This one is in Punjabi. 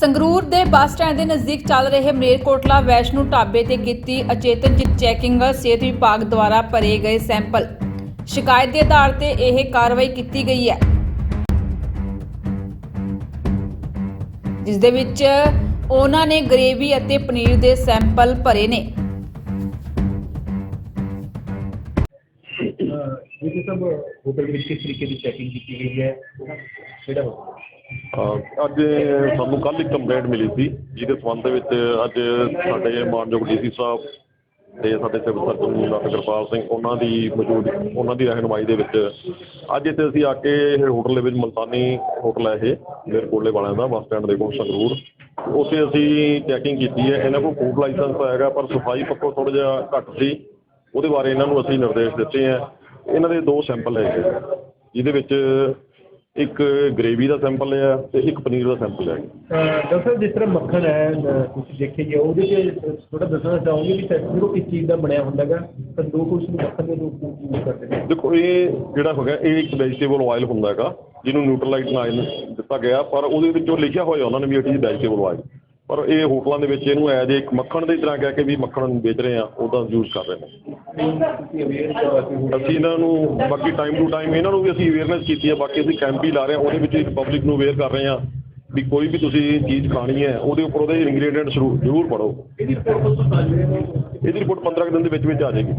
ਸੰਗਰੂਰ ਦੇ ਬੱਸ ਸਟੈਂਡ ਦੇ ਨਜ਼ਦੀਕ ਚੱਲ ਰਹੇ ਮਲੇਰਕੋਟਲਾ ਵੈਸ਼ਨੂ ਢਾਬੇ ਤੇ ਕੀਤੀ ਅਚੇਤਨ ਚਿਤ ਚੈਕਿੰਗ ਸਿਹਤ ਵਿਭਾਗ ਦੁਆਰਾ ਭਰੇ ਗਏ ਸੈਂਪਲ। ਸ਼ਿਕਾਇਤ ਦੇ ਆਧਾਰ ਤੇ ਇਹ ਕਾਰਵਾਈ ਕੀਤੀ ਗਈ ਹੈ। ਜਿਸ ਦੇ ਵਿੱਚ ਉਹਨਾਂ ਨੇ ਗਰੇਵੀ ਅਤੇ ਪਨੀਰ ਦੇ ਸੈਂਪਲ ਭਰੇ ਨੇ। ਇਹ ਸਭ ਹੋਟਲ ਵਿੱਚ ਕਿਸ ਤਰੀਕੇ ਦੀ ਚੈਕਿੰਗ ਕੀਤੀ ਗਈ ਹੈ? ਕਿਹੜਾ ਹੋਟਲ ਅੱਜ ਸਾਨੂੰ ਕੱਲ੍ਹ ਇੱਕ ਕੰਪਲੇਂਟ ਮਿਲੀ ਸੀ, ਜਿਹਦੇ ਸੰਬੰਧ ਦੇ ਵਿੱਚ ਅੱਜ ਸਾਡੇ ਮਾਨਯੋਗ ਡੀਸੀ ਸਾਹਿਬ ਤੇ ਸਾਡੇ civil surgeon doctor Kirpal Singh, ਉਹਨਾਂ ਦੀ ਮੌਜੂਦ, ਉਹਨਾਂ ਦੀ ਰਹਿਨੁਮਾਈ ਦੇ ਵਿੱਚ ਅੱਜ ਇੱਥੇ ਅਸੀਂ ਆ ਕੇ ਇਹ ਹੋਟਲ ਦੇ ਵਿੱਚ ਮਲਤਾਨੀ ਹੋਟਲ ਹੈ ਇਹ ਮੇਰਕੋਟਲੇ ਵਾਲਿਆਂ ਦਾ, ਬੱਸ ਸਟੈਂਡ ਦੇ ਕੋਲ ਸੰਗਰੂਰ। ਉੱਥੇ ਅਸੀਂ ਚੈਕਿੰਗ ਕੀਤੀ ਹੈ, ਇਹਨਾਂ ਕੋਲ ਫੂਡ ਲਾਇਸੈਂਸ ਤਾਂ ਹੈਗਾ, ਪਰ ਸਫ਼ਾਈ ਪੱਖੋਂ ਥੋੜ੍ਹਾ ਜਿਹਾ ਘੱਟ ਸੀ। ਉਹਦੇ ਬਾਰੇ ਇਹਨਾਂ ਨੂੰ ਅਸੀਂ ਨਿਰਦੇਸ਼ ਦਿੱਤੇ ਹੈ। ਇਹਨਾਂ ਦੇ ਦੋ ਸੈਂਪਲ ਹੈਗੇ, ਜਿਹਦੇ ਵਿੱਚ ਇੱਕ ਗ੍ਰੇਵੀ ਦਾ ਸੈਂਪਲ ਹੈ ਤੇ ਇੱਕ ਪਨੀਰ ਦਾ ਸੈਂਪਲ ਹੈ ਡਾਕਟਰ ਸਾਹਿਬ ਜਿਸ ਤਰ੍ਹਾਂ ਮੱਖਣ ਹੈ ਅਹ, ਤੁਸੀਂ ਦੇਖੇ ਜੀ ਉਹਦੇ ਤੇ ਥੋੜਾ ਦੱਸਣਾ ਚਾਹੋਗੇ ਵੀ ਸੈਕਟਰ ਕਿਸ ਚੀਜ਼ ਦਾ ਬਣਿਆ ਹੁੰਦਾ ਹੈਗਾ ਤਾਂ ਦੋ ਕੁਝ ਨੂੰ ਮੱਖਣ ਦੇ ਰੂਪ ਵਿੱਚ ਯੂਜ਼ ਕਰਦੇ ਨੇ। ਦੇਖੋ ਇਹ ਜਿਹੜਾ ਹੈਗਾ ਇਹ ਇੱਕ ਵੈਜੀਟੇਬਲ ਆਇਲ ਹੁੰਦਾ ਹੈਗਾ ਜਿਹਨੂੰ ਨਿਊਟਰਲਾਈਟ ਆਇਲ ਦਿੱਤਾ ਗਿਆ ਪਰ ਉਹਦੇ ਵਿੱਚ ਉਹ ਲਿਖਿਆ ਹੋਇਆ ਉਹਨਾਂ ਨੇ ਵੀ ਇਟ ਇਜ਼ ਵੈਜੀਟੇਬਲ ਆਇਲ ਪਰ ਇਹ ਹੋਟਲਾਂ ਦੇ ਵਿੱਚ ਇਹਨੂੰ ਐਜ ਇੱਕ ਮੱਖਣ ਦੀ ਤਰ੍ਹਾਂ ਕਹਿ ਕੇ ਵੀ ਮੱਖਣ ਵੇਚ ਰਹੇ ਆ ਉਹਦਾ ਯੂਜ਼ ਕਰ ਰਹੇ ਨੇ। ਅਸੀਂ ਇਹਨਾਂ ਨੂੰ ਬਾਕੀ ਟਾਈਮ ਟੂ ਟਾਈਮ ਇਹਨਾਂ ਨੂੰ ਵੀ ਅਸੀਂ ਅਵੇਅਰਨੈਸ ਕੀਤੀ ਹੈ ਬਾਕੀ ਅਸੀਂ ਕੈਂਪ ਵੀ ਲਾ ਰਹੇ ਹਾਂ, ਉਹਦੇ ਵਿੱਚ ਪਬਲਿਕ ਨੂੰ ਅਵੇਅਰ ਕਰ ਰਹੇ ਹਾਂ ਵੀ ਕੋਈ ਵੀ ਤੁਸੀਂ ਚੀਜ਼ ਖਾਣੀ ਹੈ, ਉਹਦੇ ਉੱਪਰ ਉਹਦੇ ਇੰਗਰੀਡੀਐਂਟ ਜ਼ਰੂਰ ਪੜੋ ਇਹਦੀ ਰਿਪੋਰਟ ਇਹਦੀ ਰਿਪੋਰਟ 15 ਕੁ ਦਿਨ ਦੇ ਵਿੱਚ ਵਿੱਚ ਆ ਜਾਏਗੀ।